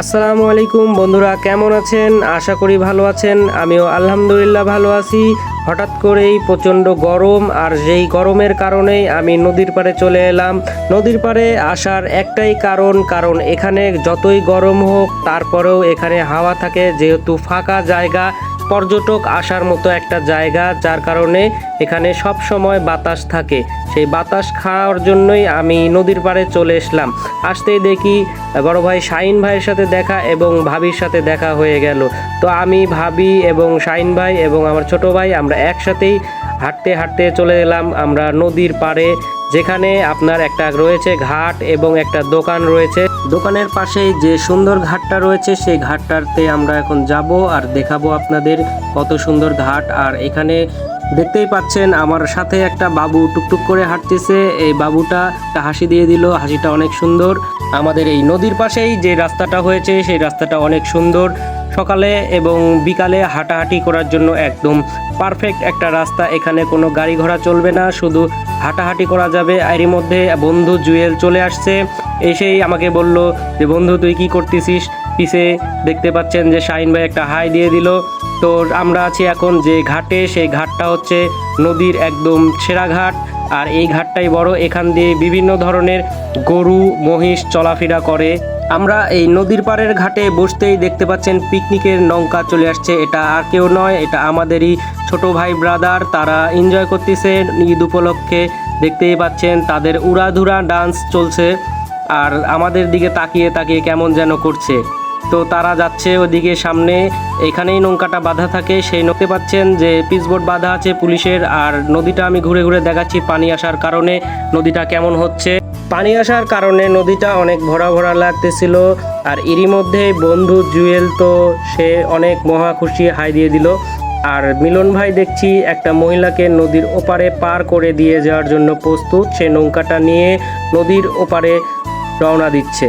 আসসালামু আলাইকুম বন্ধুরা কেমন আছেন? আশা করি ভালো আছেন। আমিও আলহামদুলিল্লাহ ভালো আছি। হঠাৎ করেই প্রচণ্ড গরম আর যেই গরমের কারণেই আমি নদীর পাড়ে চলে এলাম। নদীর পাড়ে আসার একটাই কারণ কারণ এখানে যতই গরম হোক, তারপরেও এখানে হাওয়া থাকে, যেহেতু ফাঁকা জায়গা, পর্যটক আসার মতো একটা জায়গা, যার কারণে এখানে সব সময় বাতাস থাকে। সেই বাতাস খাওয়ার জন্যই আমি নদীর পাড়ে চলে এসলাম। আসতেই দেখি বড় ভাই শাহিন ভাইয়ের সাথে দেখা এবং ভাবির সাথে দেখা হয়ে গেল। তো আমি, ভাবি এবং শাহিন ভাই এবং আমার ছোট ভাই আমরা একসাথেই হাঁটতে হাঁটতে চলে এলাম আমরা নদীর পাড়ে, যেখানে আপনার একটা রয়েছে ঘাট এবং একটা দোকান রয়েছে। দোকানের পাশেই যে সুন্দর ঘাটটা রয়েছে, সেই ঘাটটাতে আমরা এখন যাব আর দেখাবো আপনাদের কত সুন্দর ঘাট। আর এখানে দেখতেই পাচ্ছেন আমার সাথে একটা বাবু টুকটুক করে হাঁটতেছে। এই বাবুটা হাসি দিয়ে দিল, হাসিটা অনেক সুন্দর। আমাদের এই নদীর পাশেই যে রাস্তাটা হয়েছে, সেই রাস্তাটা অনেক সুন্দর। সকালে এবং বিকালে হাঁটাহাঁটি করার জন্য একদম পারফেক্ট একটা রাস্তা। এখানে কোনো গাড়ি ঘোড়া চলবে না, শুধু হাঁটাহাঁটি করা যাবে। এরই মধ্যে বন্ধু জুয়েল চলে আসছে। এসেই আমাকে বলল যে, বন্ধু, তুই কি করতেছিস? পিছে দেখতে পাচ্ছেন যে, শাহিন ভাই একটা হাই দিয়ে দিল। তো আমরা আছি এখন যে ঘাটে। সেই ঘাটটা হচ্ছে নদীর একদম সেরা ঘাট। আর এই ঘাটটাই বড়। এখান দিয়ে বিভিন্ন ধরনের গরু, মহিষ চলাফেরা করে। আমরা এই নদীর পাড়ের ঘাটে বসতেই দেখতে পাচ্ছেন পিকনিকের নৌকা চলে আসছে। এটা আর কেউ নয়, এটা আমাদেরই ছোট ভাই ব্রাদার তারা এনজয় করতেছে ঈদ উপলক্ষে। দেখতেই পাচ্ছেন তাদের উড়াধুরা ডান্স চলছে আর আমাদের দিকে তাকিয়ে তাকিয়ে কেমন যেন করছে। তো তারা যাচ্ছে ওদিকে সামনে, এখানেই নৌকাটা বাঁধা থাকে, সেই নৌকে পাচ্ছেন যে পিচবোর্ড বাঁধা আছে পুলিশের আর নদীটা আমি ঘুরে ঘুরে দেখাচ্ছি পানি আসার কারণে, নদীটা কেমন হচ্ছে। পানি আসার কারণে নদীটা অনেক ভরা ভরা লাগতেছিল, আর এরই মধ্যে বন্ধু জুয়েল তো সে অনেক মহা খুশি হাই দিয়ে দিল। আর মিলন ভাই দেখছি একটা মহিলাকে নদীর ওপারে পার করে দিয়ে যাওয়ার জন্য প্রস্তুত। সে নৌকাটা নিয়ে নদীর ওপারে রওনা দিচ্ছে।